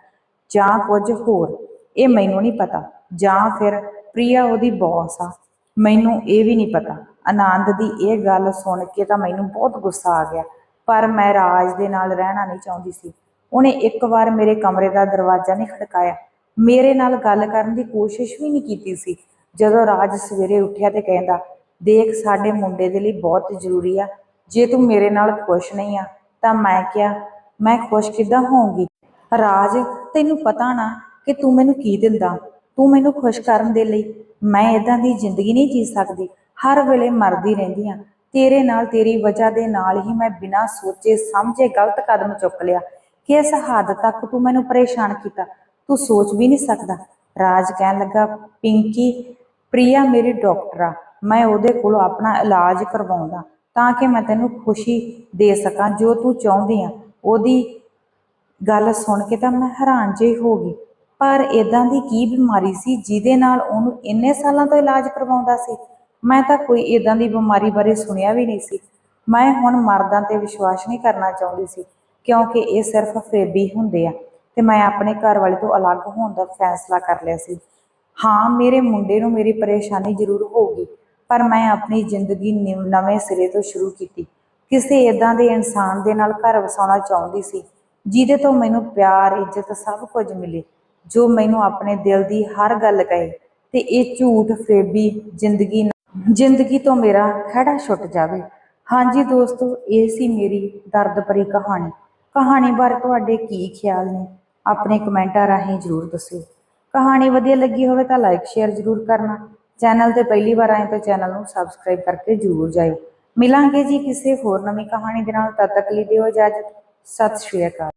Speaker 1: ਜਾਂ ਕੁਝ ਹੋਰ, ਇਹ ਮੈਨੂੰ ਨਹੀਂ ਪਤਾ। ਜਾਂ ਫਿਰ ਪ੍ਰਿਆ ਉਹਦੀ ਬੌਸ ਆ। ਮੈਨੂੰ ਇਹ ਵੀ ਨਹੀਂ ਪਤਾ। ਆਨੰਦ ਦੀ ਇਹ ਗੱਲ ਸੁਣ ਕੇ ਤਾਂ ਮੈਨੂੰ ਬਹੁਤ ਗੁੱਸਾ ਆ ਗਿਆ, ਪਰ ਮੈਂ ਰਾਜ ਦੇ ਨਾਲ ਰਹਿਣਾ ਨਹੀਂ ਚਾਹੁੰਦੀ ਸੀ। ਉਹਨੇ ਇੱਕ ਵਾਰ ਮੇਰੇ ਕਮਰੇ ਦਾ ਦਰਵਾਜ਼ਾ ਨਹੀਂ ਖੜਕਾਇਆ। ਮੇਰੇ ਨਾਲ ਗੱਲ ਕਰਨ ਦੀ ਕੋਸ਼ਿਸ਼ ਵੀ ਨਹੀਂ ਕੀਤੀ ਸੀ। ਜਦੋਂ ਰਾਜ ਸਵੇਰੇ ਉੱਠਿਆ ਤੇ ਕਹਿੰਦਾ, ਦੇਖ, ਸਾਡੇ ਮੁੰਡੇ ਦੇ ਲਈ ਬਹੁਤ ਜ਼ਰੂਰੀ ਆ। ਜੇ ਤੂੰ ਮੇਰੇ ਨਾਲ ਖੁਸ਼ ਨਹੀਂ ਆ, ਤਾਂ ਮੈਂ ਕਿਹਾ, ਮੈਂ ਖੁਸ਼ ਕਿੱਦਾਂ ਹੋਊਂਗੀ? ਰਾਜ, ਤੈਨੂੰ ਪਤਾ ਨਾ ਕਿ ਤੂੰ ਮੈਨੂੰ ਕੀ ਦਿੰਦਾ? ਤੂੰ ਮੈਨੂੰ ਖੁਸ਼ ਕਰਨ ਦੇ ਲਈ ਮੈਂ ਇਦਾਂ ਦੀ ਜ਼ਿੰਦਗੀ ਨਹੀਂ ਜੀ ਸਕਦੀ। ਹਰ ਵੇਲੇ ਮਰਦੀ ਰਹਿੰਦੀ ਆ। ਤੇਰੇ ਨਾਲ, ਤੇਰੀ ਵਜ੍ਹਾ ਦੇ ਨਾਲ ਹੀ ਮੈਂ ਬਿਨਾਂ ਸੋਚੇ, ਸਮਝੇ ਗਲਤ ਕਦਮ ਚੁੱਕ ਲਿਆ। ਕਿਸ ਹੱਦ ਤੱਕ ਤੂੰ ਮੈਨੂੰ ਪਰੇਸ਼ਾਨ ਕੀਤਾ? ਤੂੰ ਸੋਚ ਵੀ ਨਹੀਂ ਸਕਦਾ। ਰਾਜ ਕਹਿਣ ਲੱਗਾ, ਪਿੰਕੀ, ਪ੍ਰਿਆ ਮੇਰੀ ਡਾਕਟਰ ਆ। ਮੈਂ ਉਹਦੇ ਕੋਲੋਂ ਆਪਣਾ ਇਲਾਜ ਕਰਵਾਉਂਦਾ। ਤਾਂ ਕਿ ਮੈਂ ਤੈਨੂੰ ਖੁਸ਼ੀ ਦੇ ਸਕਾਂ, ਜੋ ਤੂੰ ਚਾਹੁੰਦੀ ਆ। ਉਹਦੀ ਗੱਲ ਸੁਣ ਕੇ ਤਾਂ ਮੈਂ ਹੈਰਾਨ ਜਿਹੀ ਹੋ ਗਈ। ਪਰ ਇਦਾਂ ਦੀ ਕੀ ਬਿਮਾਰੀ ਸੀ ਜਿਹਦੇ ਨਾਲ ਉਹਨੂੰ ਇੰਨੇ ਸਾਲਾਂ ਤੋਂ ਇਲਾਜ ਕਰਵਾਉਂਦਾ ਸੀ? ਮੈਂ ਤਾਂ ਕੋਈ ਇਦਾਂ ਦੀ ਬਿਮਾਰੀ ਬਾਰੇ ਸੁਣਿਆ ਵੀ ਨਹੀਂ ਸੀ। ਮੈਂ ਹੁਣ ਮਰਦਾਂ ਤੇ ਵਿਸ਼ਵਾਸ ਨਹੀਂ ਕਰਨਾ ਚਾਹੁੰਦੀ ਸੀ, ਕਿਉਂਕਿ ਇਹ ਸਿਰਫ ਫਰੇਬੀ ਹੁੰਦੇ ਆ ਤੇ ਮੈਂ ਆਪਣੇ ਘਰ ਵਾਲੇ ਤੋਂ ਅਲੱਗ ਹੋਣ ਦਾ ਫੈਸਲਾ ਕਰ ਲਿਆ ਸੀ। ਹਾਂ, ਮੇਰੇ ਮੁੰਡੇ ਨੂੰ ਮੇਰੀ ਪਰੇਸ਼ਾਨੀ ਜ਼ਰੂਰ ਹੋਊਗੀ ਪਰ ਮੈਂ ਆਪਣੀ ਜ਼ਿੰਦਗੀ ਨਿਵ- ਨਵੇਂ ਸਿਰੇ ਤੋਂ ਸ਼ੁਰੂ ਕੀਤੀ। ਕਿਸੇ ਇਦਾਂ ਦੇ ਇਨਸਾਨ ਦੇ ਨਾਲ ਘਰ ਵਸਾਉਣਾ ਚਾਹੁੰਦੀ ਸੀ, ਜਿਹਦੇ ਤੋਂ ਮੈਨੂੰ ਪਿਆਰ, ਇੱਜ਼ਤ ਸਭ ਕੁਝ ਮਿਲੇ, ਜੋ ਮੈਨੂੰ ਆਪਣੇ ਦਿਲ ਦੀ ਹਰ ਗੱਲ ਕਹੇ, ਤੇ ਇਹ ਝੂਠ ਫੇਬੀ ਜ਼ਿੰਦਗੀ ਜ਼ਿੰਦਗੀ ਤੋਂ ਮੇਰਾ ਖੜਾ ਛੁੱਟ ਜਾਵੇ। ਹਾਂਜੀ ਦੋਸਤੋ, ਇਹ ਸੀ ਮੇਰੀ ਦਰਦ ਭਰੀ ਕਹਾਣੀ। ਕਹਾਣੀ ਬਾਰੇ ਤੁਹਾਡੇ ਕੀ ਖਿਆਲ ਨੇ? ਆਪਣੇ ਕਮੈਂਟਾਂ ਰਾਹੀਂ ਜਰੂਰ ਦੱਸਿਓ। ਕਹਾਣੀ ਵਧੀਆ ਲੱਗੀ ਹੋਵੇ ਤਾਂ ਲਾਈਕ ਸ਼ੇਅਰ ਜਰੂਰ ਕਰਨਾ। ਚੈਨਲ ਤੇ ਪਹਿਲੀ ਵਾਰ ਆਏ ਤਾਂ ਚੈਨਲ ਨੂੰ ਸਬਸਕ੍ਰਾਈਬ ਕਰਕੇ ਜਰੂਰ ਜਾਇਓ। ਮਿਲਾਂਗੇ ਜੀ ਕਿਸੇ ਹੋਰ ਨਵੀਂ ਕਹਾਣੀ ਦੇ ਨਾਲ, ਤਦ ਤੱਕ ਲਈ ਦਿਓ ਇਜਾਜ਼ਤ। ਸਤਿ ਸ਼੍ਰੀ ਅਕਾਲ।